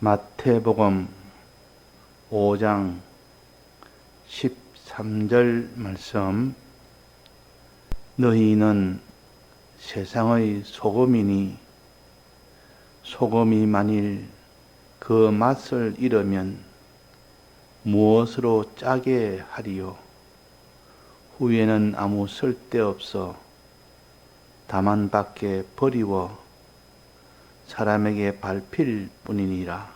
마태복음 5장 13절 말씀. 너희는 세상의 소금이니 소금이 만일 그 맛을 잃으면 무엇으로 짜게 하리요? 후에는 아무 쓸데없어 다만 밖에 버리워 사람에게 밟힐 뿐이니라.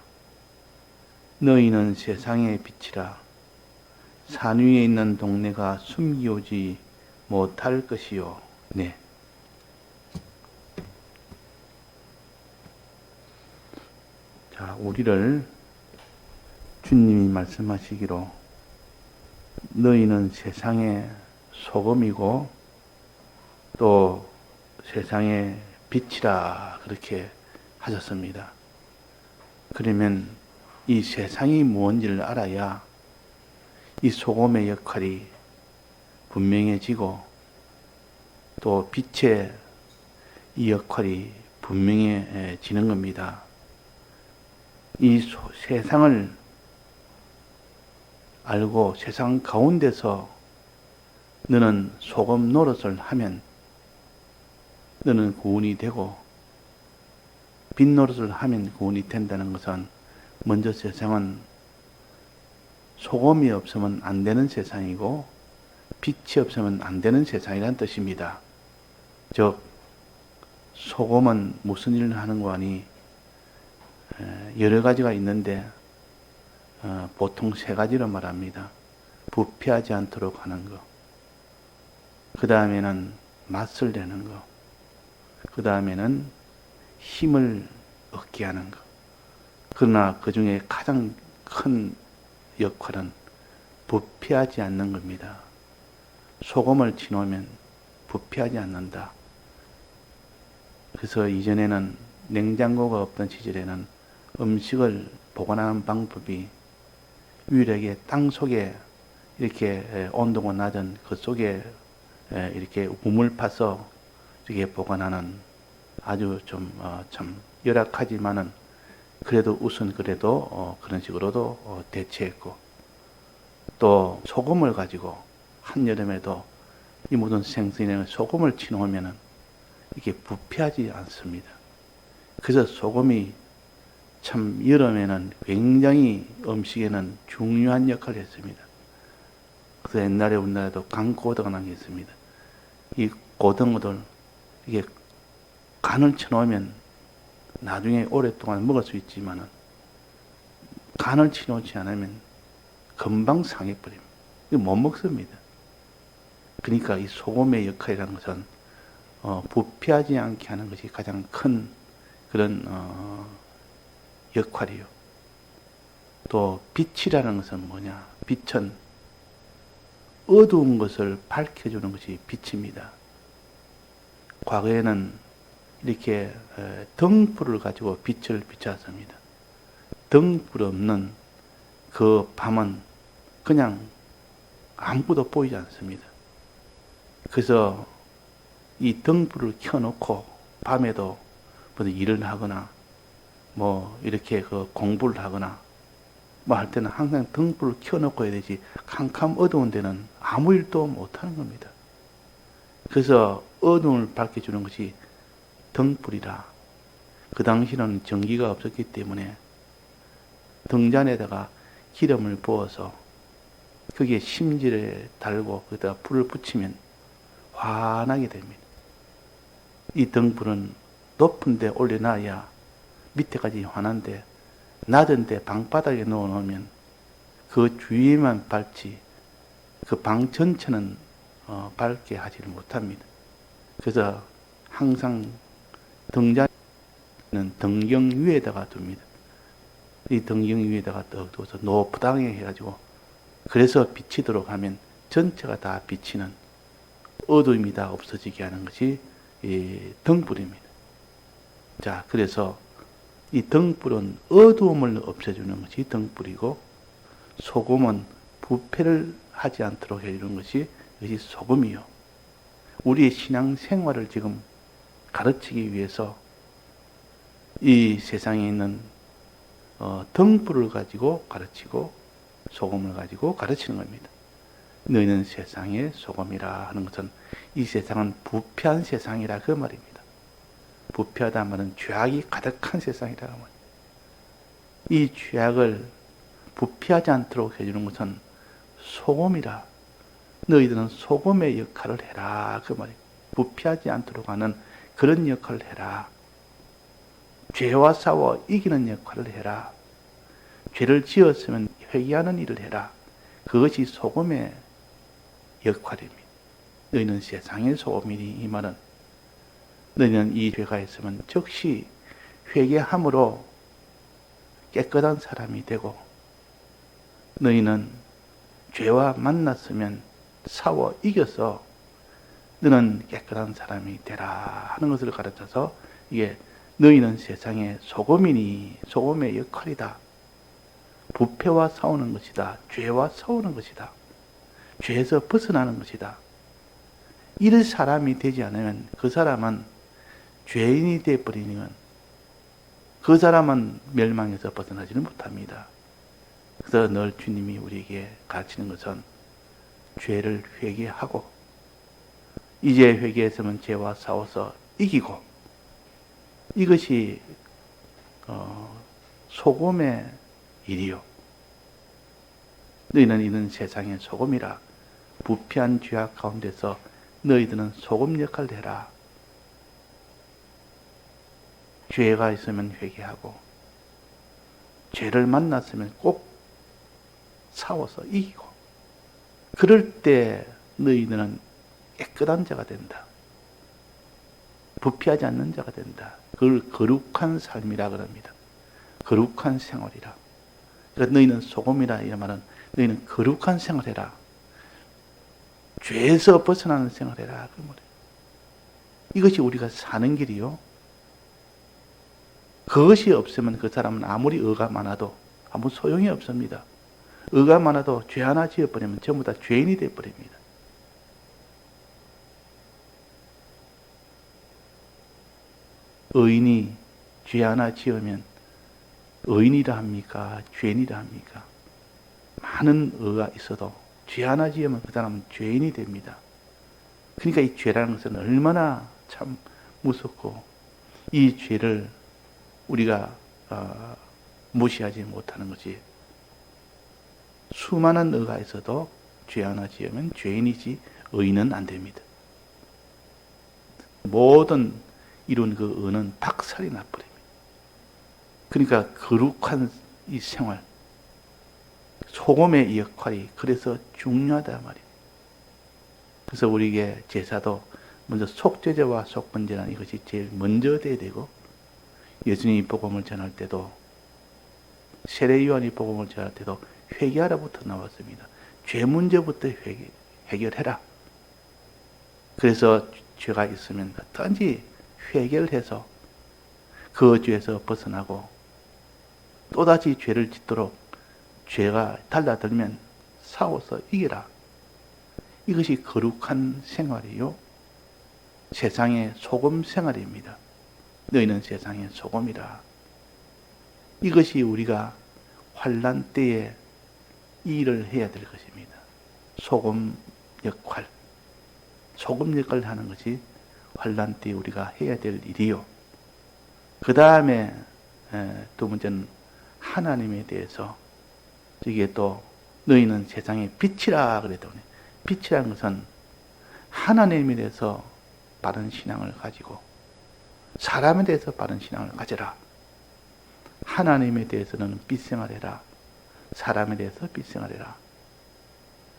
너희는 세상의 빛이라. 산 위에 있는 동네가 숨기오지 못할 것이요. 네. 자, 우리를 주님이 말씀하시기로 너희는 세상의 소금이고 또 세상의 빛이라 그렇게 하셨습니다. 그러면 이 세상이 무엇인지를 알아야 이 소금의 역할이 분명해지고 또 빛의 이 역할이 분명해지는 겁니다. 이 소, 세상을 알고 세상 가운데서 너는 소금 노릇을 하면 너는 구원이 되고 빛 노릇을 하면 구원이 된다는 것은 먼저 세상은 소금이 없으면 안 되는 세상이고 빛이 없으면 안 되는 세상이라는 뜻입니다. 즉 소금은 무슨 일을 하는 거 아니 여러 가지가 있는데 어, 보통 세 가지로 말합니다. 부패하지 않도록 하는 거. 그 다음에는 맛을 내는 거. 그 다음에는 힘을 얻게 하는 것. 그러나 그 중에 가장 큰 역할은 부패하지 않는 겁니다. 소금을 치놓으면 부패하지 않는다. 그래서 이전에는 냉장고가 없던 시절에는 음식을 보관하는 방법이 유일하게 땅 속에 이렇게 온도가 낮은 그 속에 이렇게 우물 파서 이렇게 보관하는 아주 좀참 어, 열악하지만은 그래도 우선 그래도 어 그런 식으로도 어 대체했고 또 소금을 가지고 한여름에도 이 모든 생선에 소금을 치놓으면은 이게 부패하지 않습니다. 그래서 소금이 참 여름에는 굉장히 음식에는 중요한 역할을 했습니다. 그래서 옛날에 우리나라에도 강고등어 난게 있습니다. 이 고등어들 이게 간을 쳐놓으면 나중에 오랫동안 먹을 수 있지만은 간을 치놓지 않으면 금방 상해버립니다. 못 먹습니다. 그러니까 이 소금의 역할이라는 것은 어, 부패하지 않게 하는 것이 가장 큰 그런 어, 역할이요. 또 빛이라는 것은 뭐냐? 빛은 어두운 것을 밝혀주는 것이 빛입니다. 과거에는 이렇게 등불을 가지고 빛을 비쳤습니다. 등불 없는 그 밤은 그냥 아무것도 보이지 않습니다. 그래서 이 등불을 켜놓고 밤에도 뭐 일을 하거나 뭐 이렇게 그 공부를 하거나 뭐 할 때는 항상 등불을 켜놓고 해야 되지 캄캄 어두운 데는 아무 일도 못하는 겁니다. 그래서 어둠을 밝혀주는 것이 등불이라. 그 당시는 전기가 없었기 때문에 등잔에다가 기름을 부어서 거기에 심지를 달고 거기다 불을 붙이면 환하게 됩니다. 이 등불은 높은 데 올려놔야 밑에까지 환한데 낮은 데 방바닥에 놓아 놓으면 그 주위만 밝지 그 방 전체는 어, 밝게 하지를 못합니다. 그래서 항상 등자는 등경 위에다가 둡니다. 이 등경 위에다가 떡 둬서 노프당에 해가지고 그래서 비치도록 하면 전체가 다 비치는 어둠이 다 없어지게 하는 것이 이 등불입니다. 자, 그래서 이 등불은 어두움을 없애주는 것이 등불이고 소금은 부패를 하지 않도록 해주는 것이 이것이 소금이요. 우리의 신앙 생활을 지금 가르치기 위해서 이 세상에 있는 어, 등불을 가지고 가르치고 소금을 가지고 가르치는 겁니다. 너희는 세상의 소금이라 하는 것은 이 세상은 부패한 세상이라 그 말입니다. 부패하다 말은 죄악이 가득한 세상이라 그 말입니다. 이 죄악을 부패하지 않도록 해주는 것은 소금이라 너희들은 소금의 역할을 해라 그 말이에요. 부패하지 않도록 하는 그런 역할을 해라. 죄와 싸워 이기는 역할을 해라. 죄를 지었으면 회개하는 일을 해라. 그것이 소금의 역할입니다. 너희는 세상의 소금이니 이 말은 너희는 이 죄가 있으면 즉시 회개함으로 깨끗한 사람이 되고 너희는 죄와 만났으면 싸워 이겨서 너는 깨끗한 사람이 되라 하는 것을 가르쳐서 이게 너희는 세상의 소금이니 소금의 역할이다. 부패와 싸우는 것이다. 죄와 싸우는 것이다. 죄에서 벗어나는 것이다. 이런 사람이 되지 않으면 그 사람은 죄인이 되어버리면 그 사람은 멸망에서 벗어나지는 못합니다. 그래서 늘 주님이 우리에게 가르치는 것은 죄를 회개하고 이제 회개했으면 죄와 싸워서 이기고 이것이 어, 소금의 일이요. 너희는 이는 세상의 소금이라 부패한 죄악 가운데서 너희들은 소금 역할을 해라. 죄가 있으면 회개하고 죄를 만났으면 꼭 싸워서 이기고 그럴 때 너희들은 깨끗한 자가 된다. 부패하지 않는 자가 된다. 그걸 거룩한 삶이라 그럽니다. 거룩한 생활이라. 그러니까 너희는 소금이라 이 말은 너희는 거룩한 생활해라. 죄에서 벗어나는 생활해라. 그 말이에요. 이것이 우리가 사는 길이요. 그것이 없으면 그 사람은 아무리 의가 많아도 아무 소용이 없습니다. 의가 많아도 죄 하나 지어버리면 전부 다 죄인이 되어버립니다. 의인이 죄 하나 지으면 의인이라 합니까? 죄인이라 합니까? 많은 의가 있어도 죄 하나 지으면 그 사람은 죄인이 됩니다. 그러니까 이 죄라는 것은 얼마나 참 무섭고 이 죄를 우리가 어, 무시하지 못하는 것이 수많은 의가 있어도 죄 하나 지으면 죄인이지 의인은 안 됩니다. 모든 이룬 그 의는 박살이 나버립니다. 그러니까 거룩한 이 생활, 소금의 역할이 그래서 중요하다 말이에요. 그래서 우리에게 제사도 먼저 속죄제와 속번제라는 이것이 제일 먼저 돼야 되고 예수님이 복음을 전할 때도 세례 요한이 복음을 전할 때도 회개하라부터 나왔습니다. 죄 문제부터 회개, 해결해라. 그래서 죄가 있으면 어떤지 회개를 해서 그 죄에서 벗어나고 또다시 죄를 짓도록 죄가 달라들면 싸워서 이기라. 이것이 거룩한 생활이요. 세상의 소금 생활입니다. 너희는 세상의 소금이라. 이것이 우리가 환란 때에 이 일을 해야 될 것입니다. 소금 역할. 소금 역할을 하는 것이 환란 때 우리가 해야 될 일이요. 그 다음에 두 번째는 하나님에 대해서 이게 또 너희는 세상의 빛이라 그랬더니 빛이라는 것은 하나님에 대해서 바른 신앙을 가지고 사람에 대해서 바른 신앙을 가져라. 하나님에 대해서는 빛생활해라. 사람에 대해서 빛생활해라.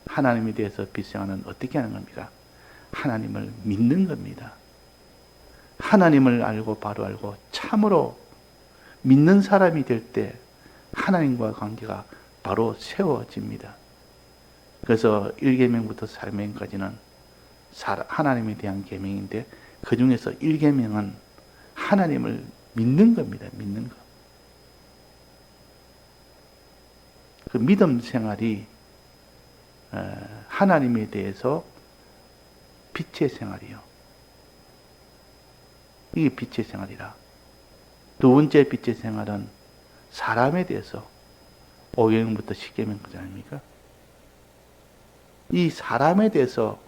하나님에 대해서 빛생활은 어떻게 하는 겁니까? 하나님을 믿는 겁니다. 하나님을 알고 바로 알고 참으로 믿는 사람이 될 때 하나님과 관계가 바로 세워집니다. 그래서 1계명부터 4계명까지는 하나님에 대한 계명인데 그 중에서 1계명은 하나님을 믿는 겁니다. 믿는 것. 그 믿음 생활이 어, 하나님에 대해서 빛의 생활이요. 이게 빛의 생활이라. 두 번째 빛의 생활은 사람에 대해서 오경부터 십계명까지 아닙니까? 이 사람에 대해서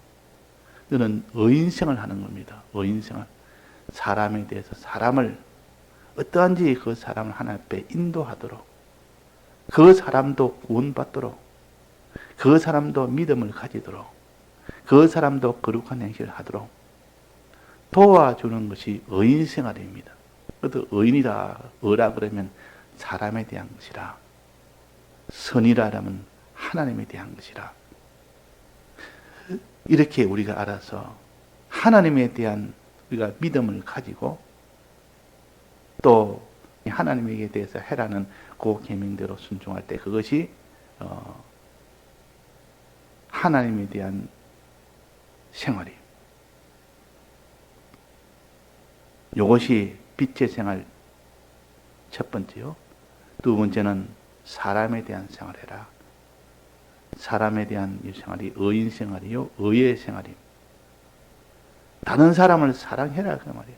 너는 의인생을 하는 겁니다. 의인생을. 사람에 대해서 사람을 어떠한지 그 사람을 하나님 앞에 인도하도록 그 사람도 구원받도록 그 사람도 믿음을 가지도록 그 사람도 거룩한 행실을 하도록 도와주는 것이 의인 생활입니다. 그래도 의인이다, 의라 그러면 사람에 대한 것이라, 선이라면 하나님에 대한 것이라. 이렇게 우리가 알아서 하나님에 대한 우리가 믿음을 가지고 또 하나님에게 대해서 해라는 그 계명대로 순종할 때 그것이 어 하나님에 대한 생활이 이것이 빛의 생활 첫 번째요. 두 번째는 사람에 대한 생활 해라. 사람에 대한 이 생활이 의인 생활이요, 의의 생활이. 다른 사람을 사랑해라 그 말이에요.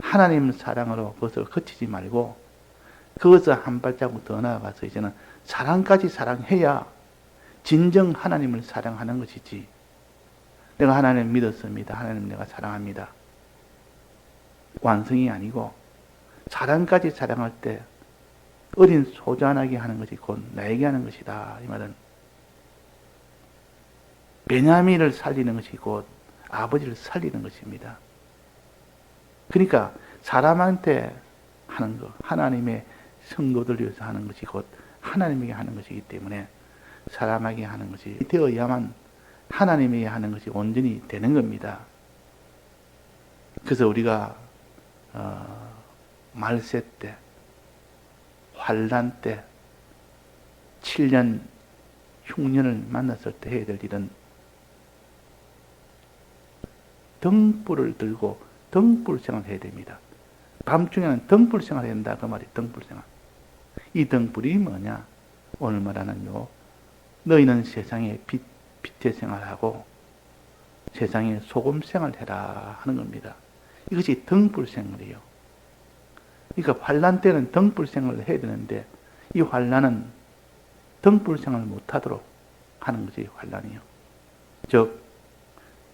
하나님 사랑으로 그것을 그치지 말고 그것을 한 발자국 더 나아가서 이제는 사랑까지 사랑해야 진정 하나님을 사랑하는 것이지. 내가 하나님 믿었습니다. 하나님 내가 사랑합니다. 완성이 아니고 사랑까지 사랑할 때 어린 소자나게 하는 것이 곧 나에게 하는 것이다. 이 말은 베냐민을 살리는 것이 곧 아버지를 살리는 것입니다. 그러니까 사람한테 하는 것, 하나님의 성도들 위해서 하는 것이 곧 하나님에게 하는 것이기 때문에 사람에게 하는 것이 되어야만 하나님에게 하는 것이 온전히 되는 겁니다. 그래서 우리가 어, 말세 때, 환란 때, 7년, 흉년을 만났을 때 해야 될 일은 등불을 들고 등불 생활을 해야 됩니다. 밤중에는 등불 생활을 해야 된다. 그 말이 등불 생활. 이 등불이 뭐냐? 오늘 말하는 요, 너희는 세상에 빛, 빛의 생활하고 세상에 소금 생활 해라 하는 겁니다. 이것이 등불 생활이에요. 그러니까 환란 때는 등불 생활을 해야 되는데 이 환란은 등불 생활을 못하도록 하는 것이 환란이요. 즉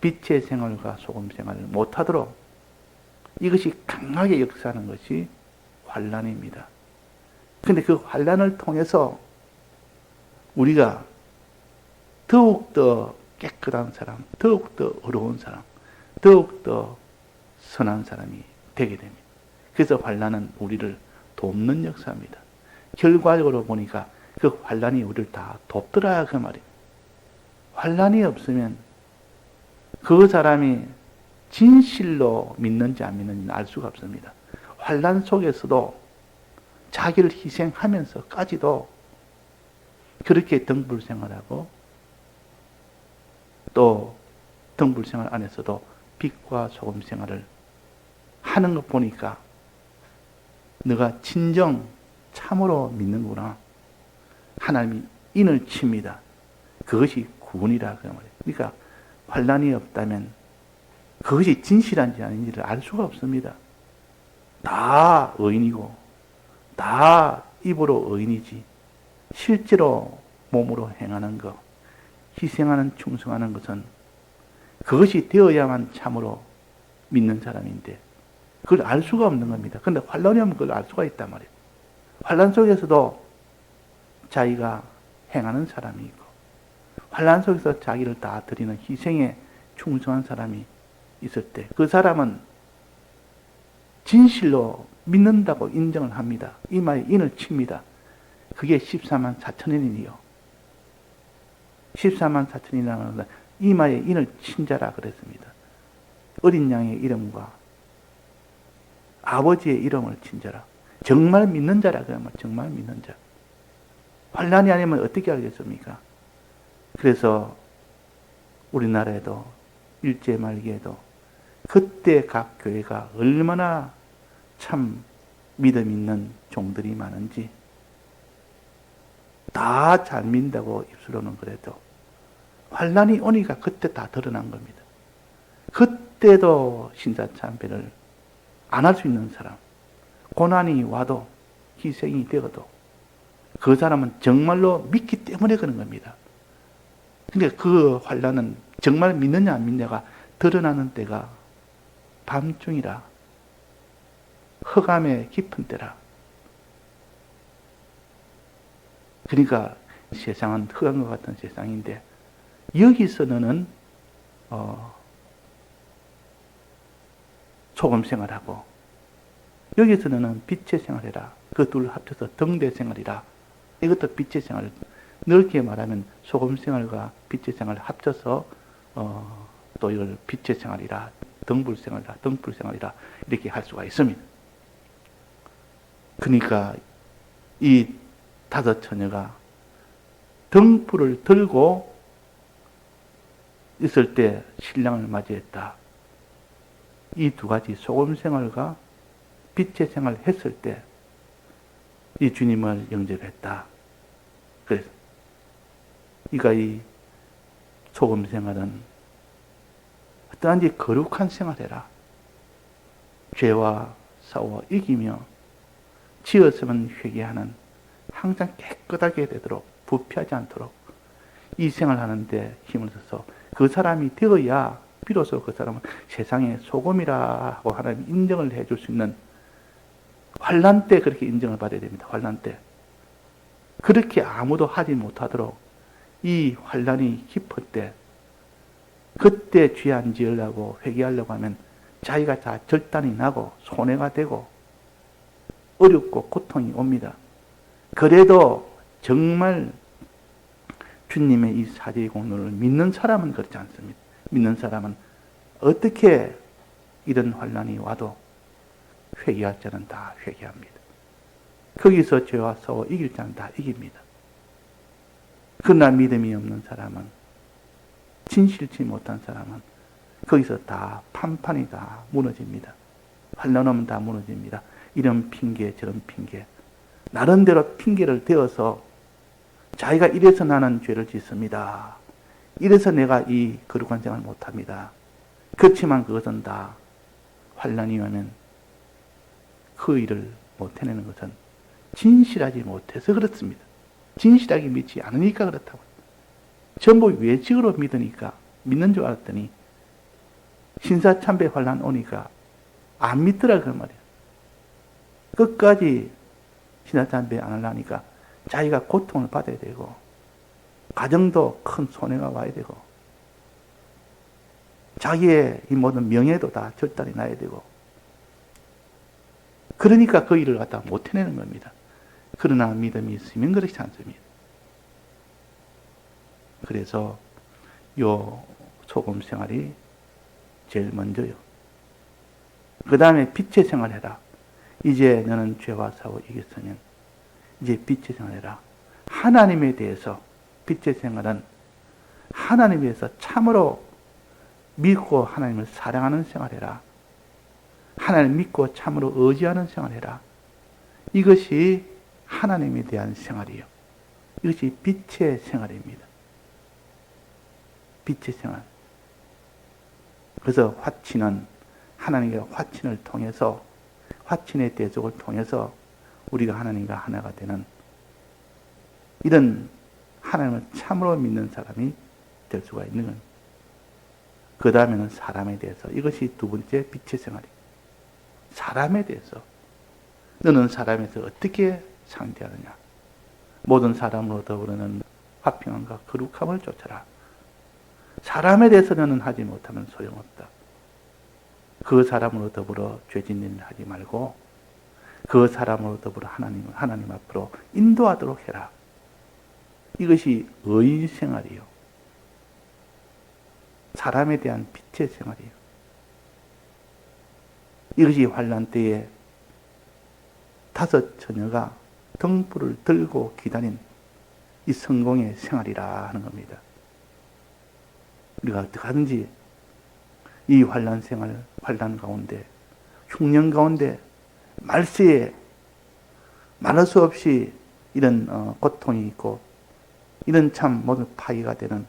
빛의 생활과 소금 생활을 못하도록 이것이 강하게 역사하는 것이 환란입니다. 근데 그 환란을 통해서 우리가 더욱더 깨끗한 사람, 더욱더 어려운 사람, 더욱더 선한 사람이 되게 됩니다. 그래서 환란은 우리를 돕는 역사입니다. 결과적으로 보니까 그 환란이 우리를 다 돕더라 그 말이에요. 환란이 없으면 그 사람이 진실로 믿는지 안 믿는지는 알 수가 없습니다. 환란 속에서도 자기를 희생하면서까지도 그렇게 등불 생활하고 또 등불 생활 안에서도 빛과 소금 생활을 하는 것 보니까 너가 진정 참으로 믿는구나. 하나님이 인을 칩니다. 그것이 구원이라 그 말이에요. 그러니까 환란이 없다면 그것이 진실한지 아닌지를 알 수가 없습니다. 다 의인이고 다 입으로 의인이지 실제로 몸으로 행하는 것, 희생하는 충성하는 것은 그것이 되어야만 참으로 믿는 사람인데 그걸 알 수가 없는 겁니다. 그런데 환란이 오면 그걸 알 수가 있단 말이에요. 환란 속에서도 자기가 행하는 사람이 있고 환란 속에서 자기를 다 드리는 희생에 충성한 사람이 있을 때 그 사람은 진실로 믿는다고 인정을 합니다. 이마에 인을 칩니다. 그게 14만 4천인이요. 14만 4천이라는 이마에 인을 친 자라 그랬습니다. 어린 양의 이름과 아버지의 이름을 친 자라. 정말 믿는 자라 그러면 정말 믿는 자. 환란이 아니면 어떻게 알겠습니까? 그래서 우리나라에도 일제 말기에도 그때 각 교회가 얼마나 참 믿음 있는 종들이 많은지 다 잘 믿는다고 입술로는 그래도 환란이 오니까 그때 다 드러난 겁니다. 그때도 신사참배를 안 할 수 있는 사람 고난이 와도 희생이 되어도 그 사람은 정말로 믿기 때문에 그런 겁니다. 근데 그 환란은 정말 믿느냐 안 믿느냐가 드러나는 때가 밤중이라 흑암의 깊은 때라. 그러니까 세상은 흑암과 같은 세상인데 여기서 너는 어, 소금 생활하고 여기서 너는 빛의 생활해라. 그 둘 합쳐서 등대 생활이라. 이것도 빛의 생활. 넓게 말하면 소금 생활과 빛의 생활을 합쳐서 어, 또 이걸 빛의 생활이라, 등불 생활이라, 등불 생활이라 이렇게 할 수가 있습니다. 그러니까 이 다섯 처녀가 등불을 들고 있을 때 신랑을 맞이했다. 이 두 가지 소금 생활과 빛의 생활을 했을 때 이 주님을 영접했다. 그래서 이가 이 소금 생활은 어떠한지 거룩한 생활해라. 죄와 싸워 이기며 지었으면 회개하는 항상 깨끗하게 되도록 부패하지 않도록 이 생활하는데 힘을 써서 그 사람이 되어야 비로소 그 사람은 세상의 소금이라고 하나님 인정을 해줄 수 있는 환란 때 그렇게 인정을 받아야 됩니다. 환란 때 그렇게 아무도 하지 못하도록 이 환란이 깊을 때 그때 죄 안 지으려고 회개하려고 하면 자기가 다 절단이 나고 손해가 되고 어렵고 고통이 옵니다. 그래도 정말 주님의 이 사제의 공로를 믿는 사람은 그렇지 않습니다. 믿는 사람은 어떻게 이런 환란이 와도 회개할 자는 다 회개합니다. 거기서 죄와 싸워 이길 자는 다 이깁니다. 그러나 믿음이 없는 사람은 진실치 못한 사람은 거기서 다 판판이 다 무너집니다. 환란 오면 다 무너집니다. 이런 핑계 저런 핑계 나름대로 핑계를 대어서 자기가 이래서 나는 죄를 짓습니다. 이래서 내가 이 거룩한 생활을 못합니다. 그렇지만 그것은 다 환란이 오면 그 일을 못 해내는 것은 진실하지 못해서 그렇습니다. 진실하게 믿지 않으니까 그렇다고. 전부 외직으로 믿으니까 믿는 줄 알았더니 신사 참배 환란 오니까 안 믿더라 그 말이야. 끝까지 신사 참배 안 하려니까 자기가 고통을 받아야 되고 가정도 큰 손해가 와야 되고 자기의 이 모든 명예도 다 절단이 나야 되고 그러니까 그 일을 갖다 못 해내는 겁니다. 그러나 믿음이 있으면 그렇지 않습니다. 그래서 요 소금 생활이 제일 먼저요. 그 다음에 빛의 생활해라. 이제 너는 죄와 싸워 이겼으면 이제 빛의 생활해라. 하나님에 대해서 빛의 생활은 하나님에 대해서 참으로 믿고 하나님을 사랑하는 생활해라. 하나님 믿고 참으로 의지하는 생활해라. 이것이 하나님에 대한 생활이요. 이것이 빛의 생활입니다. 빛의 생활. 그래서 화친은 하나님의 화친을 통해서 화친의 대속을 통해서 우리가 하나님과 하나가 되는 이런 하나님을 참으로 믿는 사람이 될 수가 있는 겁니다. 그 다음에는 사람에 대해서. 이것이 두 번째 빛의 생활입니다. 사람에 대해서. 너는 사람에서 어떻게 상대하느냐? 모든 사람으로 더불어는 화평함과 거룩함을 쫓아라. 사람에 대해서 너는 하지 못하면 소용없다. 그 사람으로 더불어 죄짓는 일을 하지 말고 그 사람으로 더불어 하나님, 하나님 앞으로 인도하도록 해라 이것이 의인 생활이요 사람에 대한 빛의 생활이요 이것이 환란 때에 다섯 처녀가 등불을 들고 기다린 이 성공의 생활이라 하는 겁니다. 우리가 어떻게 하든지 이 환란 생활, 환란 가운데, 흉년 가운데, 말세에 말할 수 없이 이런 어, 고통이 있고, 이런 참 모든 파괴가 되는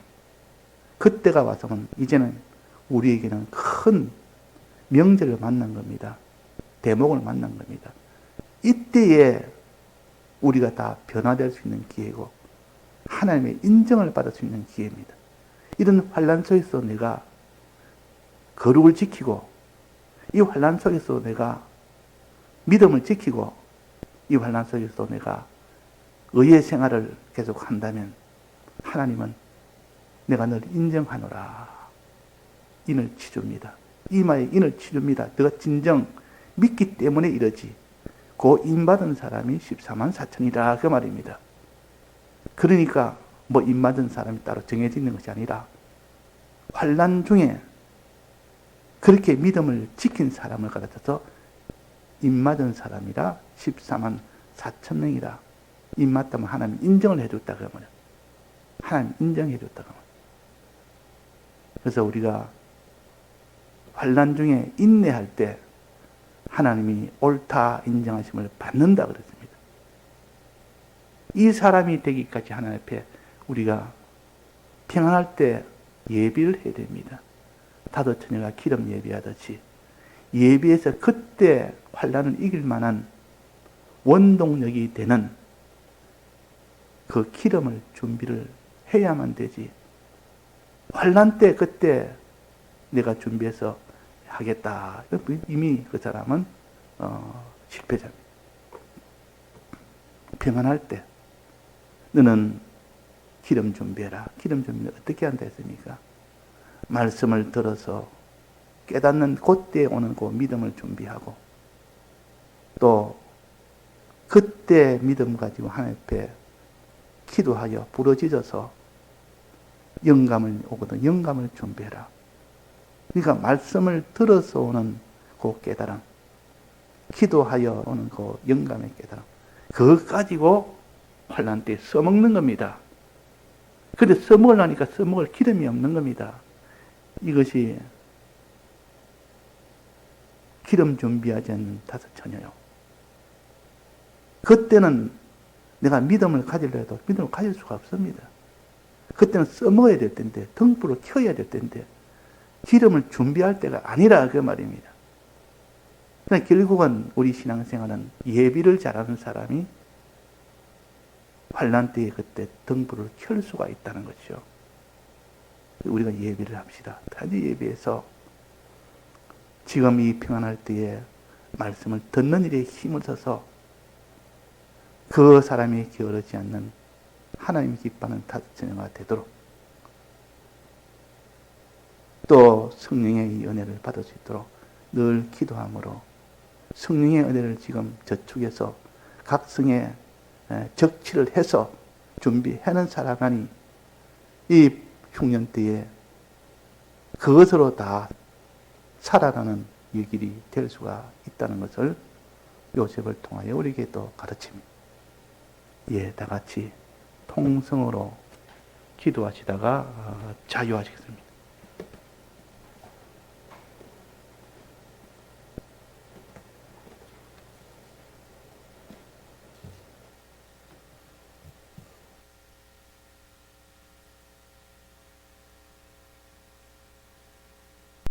그때가 와서는 이제는 우리에게는 큰 명절을 만난 겁니다. 대목을 만난 겁니다. 이때에 우리가 다 변화될 수 있는 기회고 하나님의 인정을 받을 수 있는 기회입니다. 이런 환란 속에서 내가 거룩을 지키고 이 환란 속에서 내가 믿음을 지키고 이 환란 속에서 내가 의의 생활을 계속 한다면 하나님은 내가 널 인정하노라. 인을 치줍니다. 이마에 인을 치줍니다. 너가 진정 믿기 때문에 이러지. 그 인받은 사람이 14만 4천이라 그 말입니다. 그러니까 뭐 인받은 사람이 따로 정해져 있는 것이 아니라 환란 중에 그렇게 믿음을 지킨 사람을 가르쳐서 인맞은 사람이라 14만 4천 명이라 인맞다면 하나님 인정을 해줬다 그 말이야. 하나님 인정해 줬다 그 말이야. 그래서 우리가 환란 중에 인내할 때 하나님이 옳다 인정하심을 받는다 그랬습니다. 이 사람이 되기까지 하나님 앞에 우리가 평안할 때 예비를 해야 됩니다. 다섯 처녀가 기름 예비하듯이 예비해서 그때 환란을 이길 만한 원동력이 되는 그 기름을 준비를 해야만 되지. 환란 때 그때 내가 준비해서 하겠다. 이미 그 사람은 어, 실패자입니다. 평안할 때 너는 기름 준비해라. 기름 준비는 어떻게 한다 했습니까? 말씀을 들어서 깨닫는 그때 오는 그 믿음을 준비하고 또 그때 믿음 가지고 하나님 앞에 기도하여 부러지져서 영감을 오거든 영감을 준비해라. 그러니까 말씀을 들어서 오는 그 깨달음, 기도하여 오는 그 영감의 깨달음, 그거 가지고 환란 때 써먹는 겁니다. 근데 써먹으려니까 써먹을 기름이 없는 겁니다. 이것이 기름 준비하지 않는 다섯 처녀요. 그때는 내가 믿음을 가지려 해도 믿음을 가질 수가 없습니다. 그때는 써먹어야 될 텐데, 등불을 켜야 될 텐데, 기름을 준비할 때가 아니라 그 말입니다. 결국은 우리 신앙생활은 예비를 잘하는 사람이 환란 때에 그때 등불을 켤 수가 있다는 것이죠. 우리가 예비를 합시다. 단지 예비해서 지금 이 평안할 때에 말씀을 듣는 일에 힘을 써서 그 사람이 게으르지 않는 하나님이 기뻐하는 자녀가 되도록 또 성령의 이 은혜를 받을 수 있도록 늘 기도함으로 성령의 은혜를 지금 저축해서 각성에 적치를 해서 준비하는 사람만이 이 흉년 때에 그것으로 다 살아가는 이 길이 될 수가 있다는 것을 요셉을 통하여 우리에게 또 가르칩니다. 예, 다 같이 통성으로 기도하시다가 어, 자유하시겠습니다.